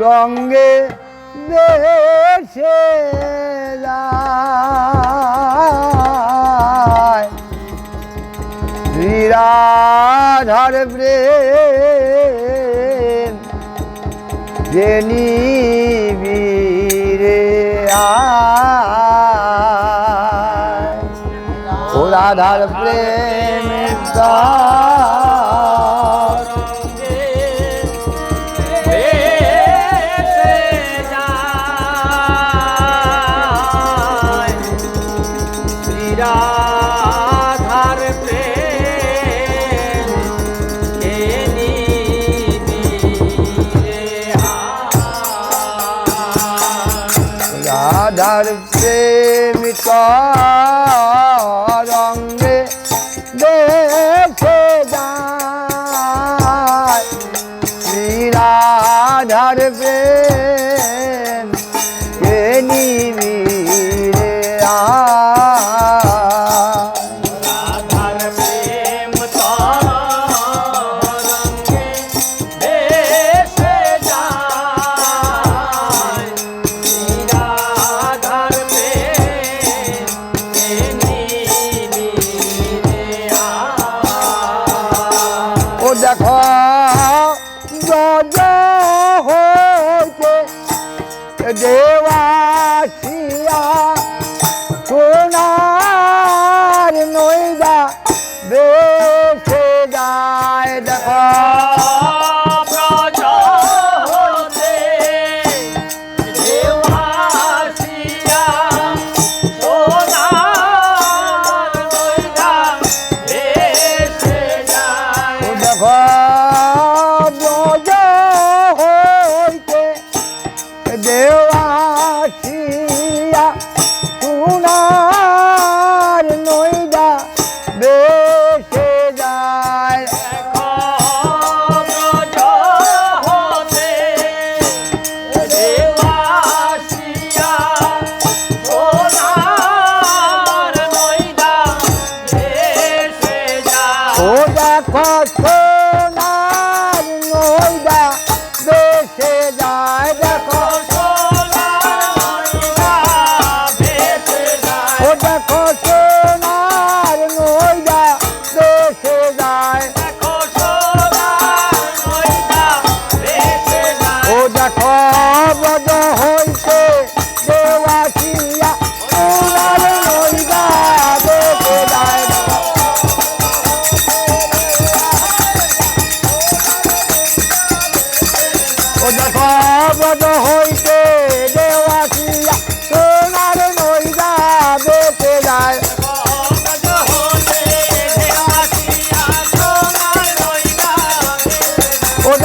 রঙ্গে দেশে ধীরাধার প্রেম যে নিবিরে আধার প্রেম তা ದೇವಾ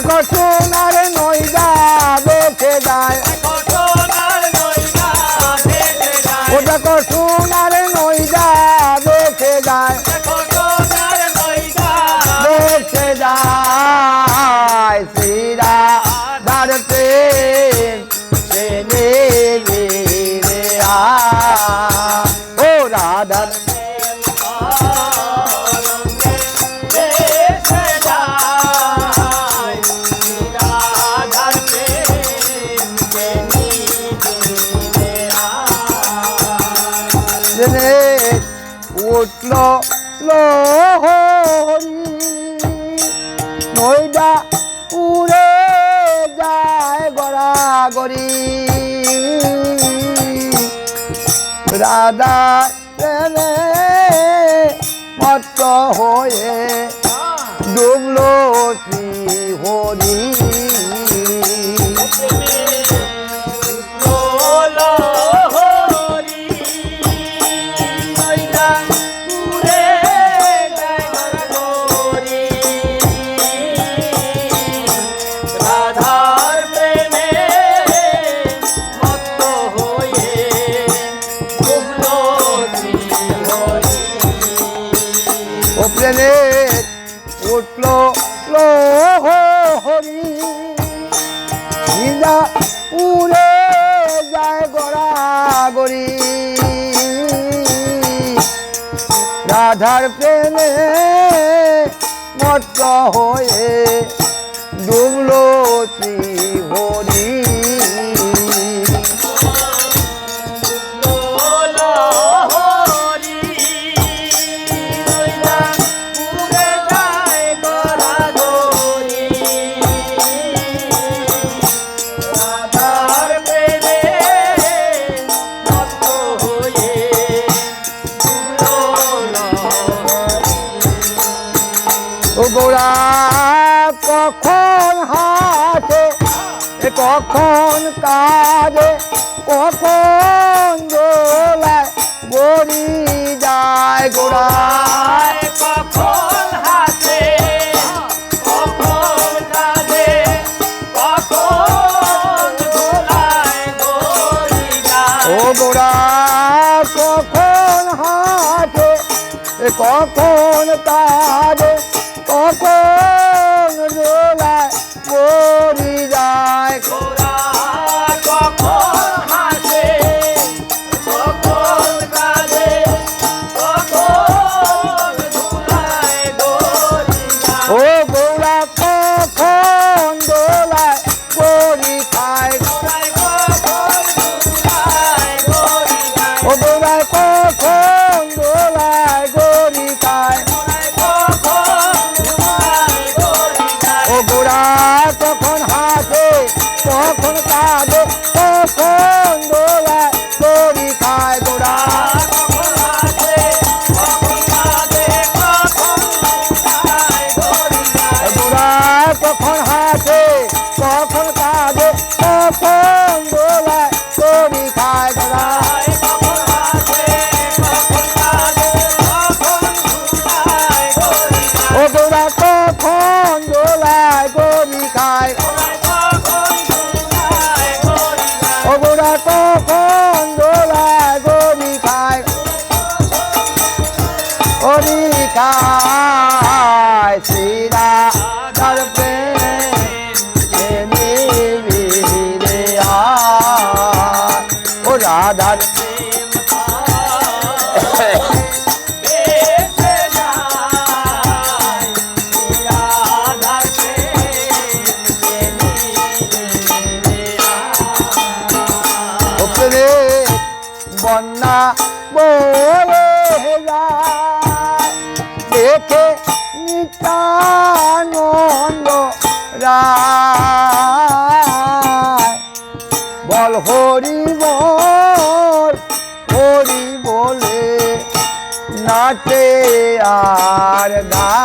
কত লহরি নইডা উড়ে যায় গড়াগড়ি। রাধা প্রেমে মত হয়ে ডুবলো শ্রী হরি ও প্লেনের উঠল হরি। উড়ে যায় গড়াগড়ি। রাধার প্রেমে মত্ত হয়ে ডুবলো তীর ওরা কখন হাসে কখন কাজে কখন দোলায় গড়ি যায় গোড়া কখন হাসে কখন কাজে কখন দোলায় গড়ি যায়। ও গোড়া কখন হাসে কখন না। বলে দেখে নিতানন্দ রায়। বল হরি বল হরি বলে নাচে আর গায়।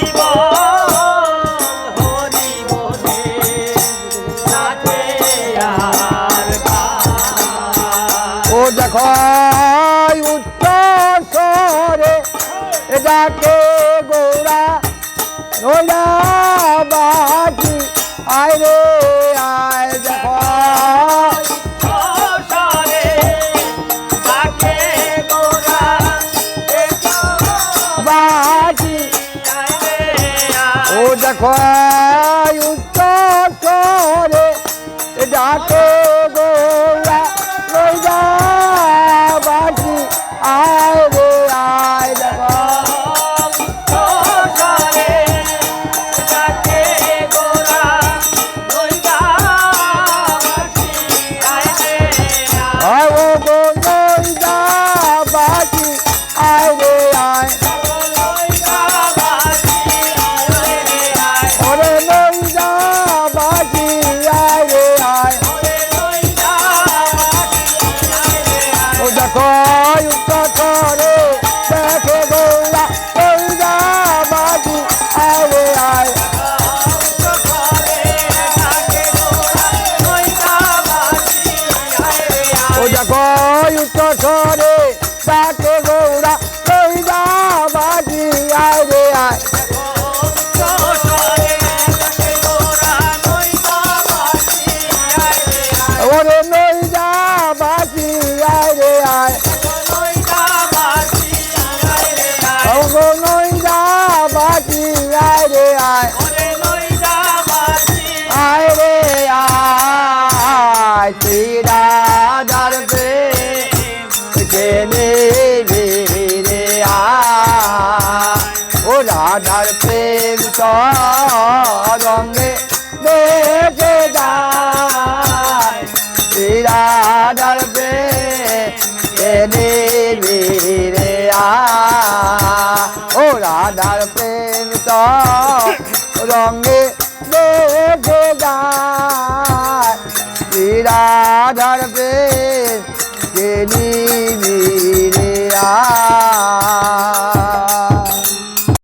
রে ও রাধার প্রেম রঙে দেখে যায় শ্রী রাধার